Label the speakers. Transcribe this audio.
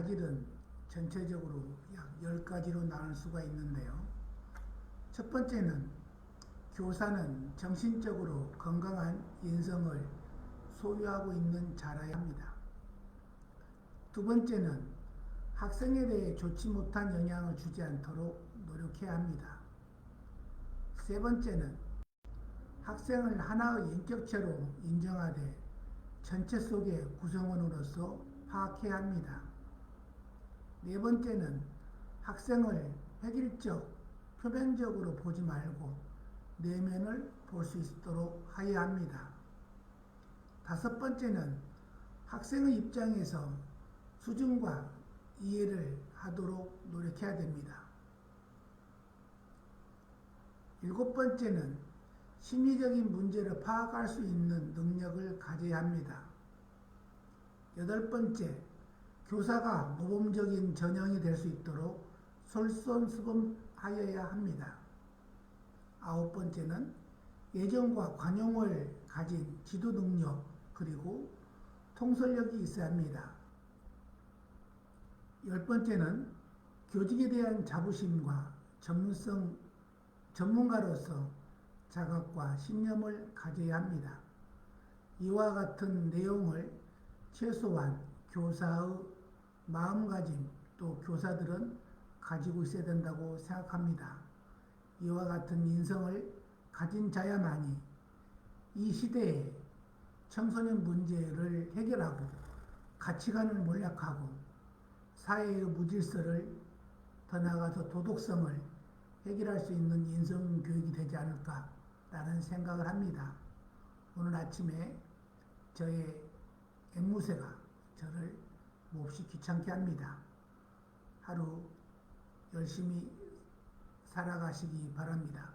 Speaker 1: 가지는 전체적으로 약 10가지로 나눌 수가 있는데요. 첫 번째는 교사는 정신적으로 건강한 인성을 소유하고 있는 자라야 합니다. 두 번째는 학생에 대해 좋지 못한 영향을 주지 않도록 노력해야 합니다. 세 번째는 학생을 하나의 인격체로 인정하되 전체 속의 구성원으로서 파악해야 합니다. 네 번째는 학생을 획일적, 표면적으로 보지 말고 내면을 볼 수 있도록 하여야 합니다. 다섯 번째는 학생의 입장에서 수준과 이해를 하도록 노력해야 됩니다. 일곱 번째는 심리적인 문제를 파악할 수 있는 능력을 가져야 합니다. 여덟 번째, 교사가 모범적인 전형이 될 수 있도록 솔선수범하여야 합니다. 아홉 번째는 예정과 관용을 가진 지도 능력 그리고 통솔력이 있어야 합니다. 열 번째는 교직에 대한 자부심과 전문성, 전문가로서 자각과 신념을 가져야 합니다. 이와 같은 내용을 최소한 교사의 마음가짐 또 교사들은 가지고 있어야 된다고 생각합니다. 이와 같은 인성을 가진 자야만이 이 시대에 청소년 문제를 해결하고 가치관을 몰락하고 사회의 무질서를 더 나아가서 도덕성을 해결할 수 있는 인성 교육이 되지 않을까라는 생각을 합니다. 오늘 아침에 저의 앵무새가 저를 몹시 귀찮게 합니다. 하루 열심히 살아가시기 바랍니다.